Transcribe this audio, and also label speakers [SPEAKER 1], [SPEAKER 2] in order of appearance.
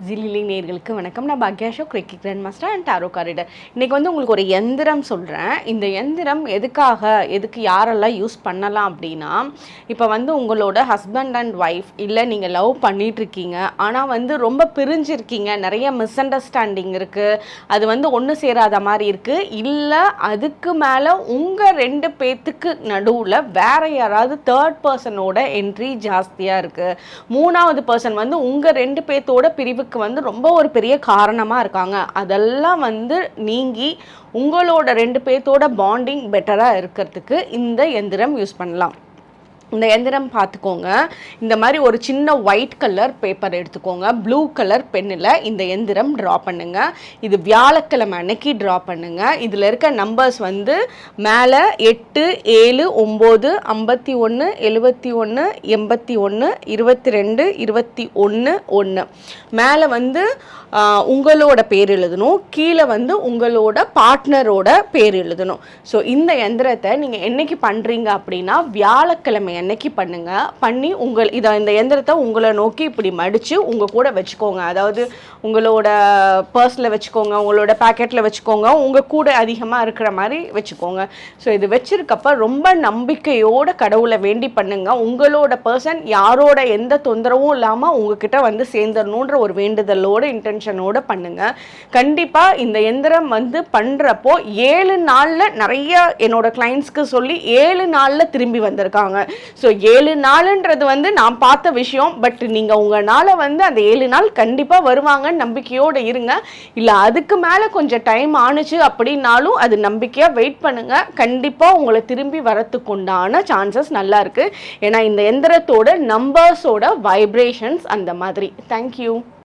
[SPEAKER 1] ஜிலிலி நேர்களுக்கு வணக்கம். நான் பாக்யாஷோ கிரிக்கெட் கிராண்ட் மாஸ்டர் அண்ட் டாரோ காரிடர் இன்றைக்கி வந்து உங்களுக்கு ஒரு எந்திரம் சொல்கிறேன் இந்த எந்திரம் எதுக்காக எதுக்கு யாரெல்லாம் யூஸ் பண்ணலாம் அப்படின்னா இப்போ வந்து உங்களோட ஹஸ்பண்ட் அண்ட் ஒய்ஃப் இல்லை நீங்கள் லவ் பண்ணிகிட்ருக்கீங்க ஆனால் வந்து ரொம்ப பிரிஞ்சிருக்கீங்க. நிறைய மிஸ் அண்டர்ஸ்டாண்டிங் இருக்குது அது வந்து ஒன்று சேராத மாதிரி இருக்குது இல்லை அதுக்கு மேலே உங்கள் ரெண்டு பேத்துக்கு நடுவில் வேற யாராவது தேர்ட் பர்சனோட என்ட்ரி ஜாஸ்தியாக இருக்குது மூணாவது பர்சன் வந்து உங்கள் ரெண்டு பேர்த்தோட பிரிவு பிரிவுக்கு வந்து ரொம்ப ஒரு பெரிய காரணமாக இருக்காங்க. அதெல்லாம் வந்து நீங்கி உங்களோட ரெண்டு பேர்த்தோட பாண்டிங் பெட்டராக இருக்கிறதுக்கு இந்த எந்திரம் யூஸ் பண்ணலாம். இந்த எந்திரம் பார்த்துக்கோங்க. இந்த மாதிரி ஒரு சின்ன ஒயிட் கலர் பேப்பர் எடுத்துக்கோங்க. ப்ளூ கலர் பென்னில் இந்த எந்திரம் ட்ரா பண்ணுங்க. இது வியாழக்கிழமை அன்னைக்கு ட்ரா பண்ணுங்க. இதில் இருக்க நம்பர்ஸ் வந்து மேலே எட்டு ஏழு ஒம்பது ஐம்பத்தி ஒன்று எழுபத்தி ஒன்று எண்பத்தி ஒன்று இருபத்தி ரெண்டு இருபத்தி ஒன்று ஒன்று மேலே வந்து உங்களோட பேர் எழுதணும். கீழே வந்து உங்களோட பார்ட்னரோட பேர் எழுதணும். ஸோ இந்த எந்திரத்தை நீங்கள் என்னைக்கு பண்ணுறீங்க அப்படின்னா வியாழக்கிழமை அன்னைக்கு பண்ணுங்க? பண்ணி உங்கள் இதை இந்த எந்திரத்தை உங்களை நோக்கி இப்படி மடித்து உங்கள் கூட வச்சுக்கோங்க. அதாவது உங்களோட பர்ஸில் வச்சுக்கோங்க உங்களோட பேக்கெட்டில் வச்சுக்கோங்க உங்கள் கூட அதிகமாக இருக்கிற மாதிரி வச்சுக்கோங்க. ஸோ இது வச்சிருக்கப்ப ரொம்ப நம்பிக்கையோட கடவுளை வேண்டி பண்ணுங்க. உங்களோட பர்சன் யாரோட எந்த தொந்தரவும் இல்லாமல் உங்ககிட்ட வந்து சேர்ந்துடணுன்ற ஒரு வேண்டுதலோட இன்டென்ஷனோட பண்ணுங்க. கண்டிப்பாக இந்த எந்திரம் வந்து பண்ணுறப்போ ஏழு நாளில் நிறைய என்னோட கிளைண்ட்ஸ்க்கு சொல்லி ஏழு நாளில் திரும்பி வந்திருக்காங்க. ஸோ ஏழு நாளுன்றது வந்து நான் பார்த்த விஷயம் பட் நீங்கள் உங்களால் வந்து அந்த ஏழு நாள் கண்டிப்பாக வருவாங்கன்னு நம்பிக்கையோடு இருங்க. இல்லை அதுக்கு மேலே கொஞ்சம் டைம் ஆணுச்சு அப்படின்னாலும் அது நம்பிக்கையாக வெயிட் பண்ணுங்கள் கண்டிப்பாக உங்களை திரும்பி வரத்துக்குண்டான சான்சஸ் நல்லா இருக்கு. ஏன்னா இந்த எந்திரத்தோட நம்பர்ஸோட வைப்ரேஷன்ஸ் அந்த மாதிரி. தேங்க்யூ